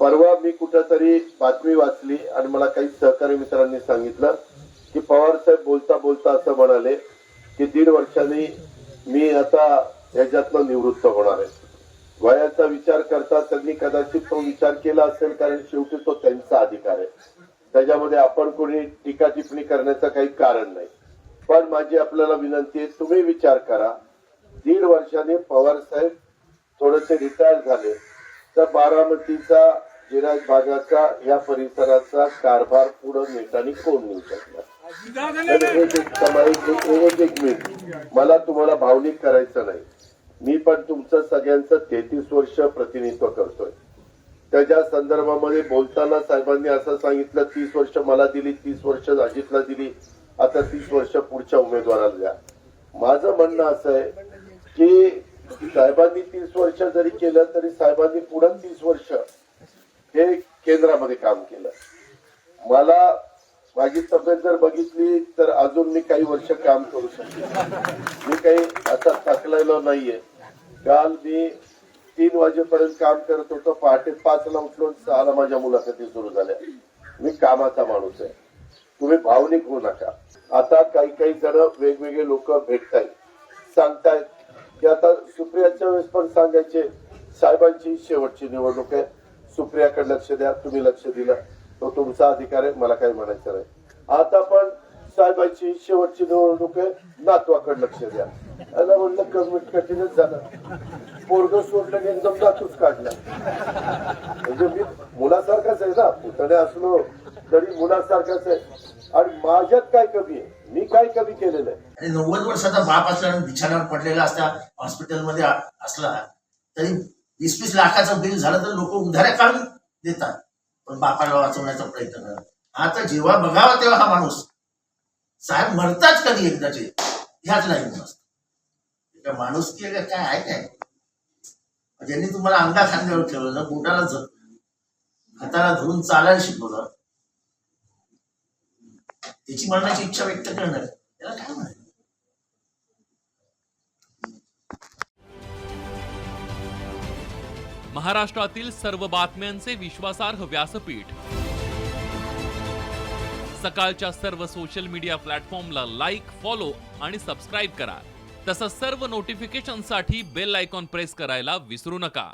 परवा मी कुठेतरी बातमी वाचली आणि मला काही सहकारी मित्रांनी सांगितलं की पवार साहेब बोलता बोलता असं म्हणाले की दीड वर्षांनी मी आता ह्याच्यातनं निवृत्त होणार आहे. वयाचा विचार करता त्यांनी कदाचित तो विचार केला असेल कारण शेवटी तो त्यांचा अधिकार आहे. त्याच्यामध्ये आपण कोणी टीका टिप्पणी करण्याचं काही कारण नाही. पण माझी आपल्याला विनंती आहे तुम्ही विचार करा. दीड वर्षाने पवार साहेब थोडेसे रिटायर झाले. तर बारामतीचा जिराज भागाचा या परिसराचा कारभार पुढे नेटाने कोण नेऊ मिनिट. मला तुम्हाला भावनिक करायचं नाही. मी पण तुमचं सगळ्यांचं तेहतीस वर्ष प्रतिनिधित्व करतोय. त्याच्या संदर्भामध्ये बोलताना साहेबांनी असं सांगितलं तीस वर्ष मला दिली तीस वर्ष अजितला दिली आता तीस वर्ष पुढच्या उमेदवाराला द्या. माझं म्हणणं असं आहे की साहेबांनी तीस वर्ष जरी केलं तरी साहेबांनी पुढे तीस वर्ष हे केंद्रामध्ये काम केलं. मला माझी तब्येत जर बघितली तर अजून मी काही वर्ष काम करू शकतो. मी काही आता थकलेलो नाहीये. काल मी तीन वाजेपर्यंत काम करत होतो पहाटे पाचला उठलो सहाला माझ्या मुलाखती सुरू झाल्या. मी कामाचा माणूस आहे. तुम्ही भावनिक होऊ नका. आता काही काही जण वेगवेगळे लोक भेटतायत. सांगतायत की आता सुप्रियाच्या वेळेस पण सांगायचे साहेबांची शेवटची निवडणूक आहे. सुप्रियाकडे लक्ष द्या तुम्ही लक्ष दिलं. तो तुमचा अधिकार आहे मला काही म्हणायचं नाही. आता पण साहेबांची शेवटची निवडणूक आहे नातवाकडे लक्ष द्या. याला म्हणलं कमी कठीणच झालं. पोरग सोडलं की एकदम नातूच काढला. म्हणजे मी मुलासारखाच आहे ना पुतणे असलो तरी मुलासारखाच आहे. आणि माझ्यात काय कमी आहे? मी काय कमी केलेलं आहे? आणि नव्वद वर्षाचा बाप असला बिछाण्यावर पडलेला असता हॉस्पिटलमध्ये असला तरी वीस वीस लाखाचं बिल झालं तर लोक उधाऱ्या काढून देतात. पण बापाला वाचवण्याचा प्रयत्न करतात. आता जेव्हा बघावा तेव्हा हा माणूस साहेब मरताच कधी एकदाचे ह्याच लाईन नसतं माणूस की काय आहे काय? ज्यांनी तुम्हाला अंगा खांद्यावर ठेवलं बोटाला हाताला धरून चालायला शिकवलं त्याची मरणाची इच्छा व्यक्त करणार. त्याला काय म्हणायचं? महाराष्ट्रातील सर्व बातम्यांचे विश्वासार्ह व्यासपीठ. सकाळच्या सर्व सोशल मीडिया प्लॅटफॉर्मला लाईक फॉलो आणि सबस्क्राईब करा. तसंच सर्व नोटिफिकेशनसाठी बेल आयकॉन प्रेस करायला विसरू नका.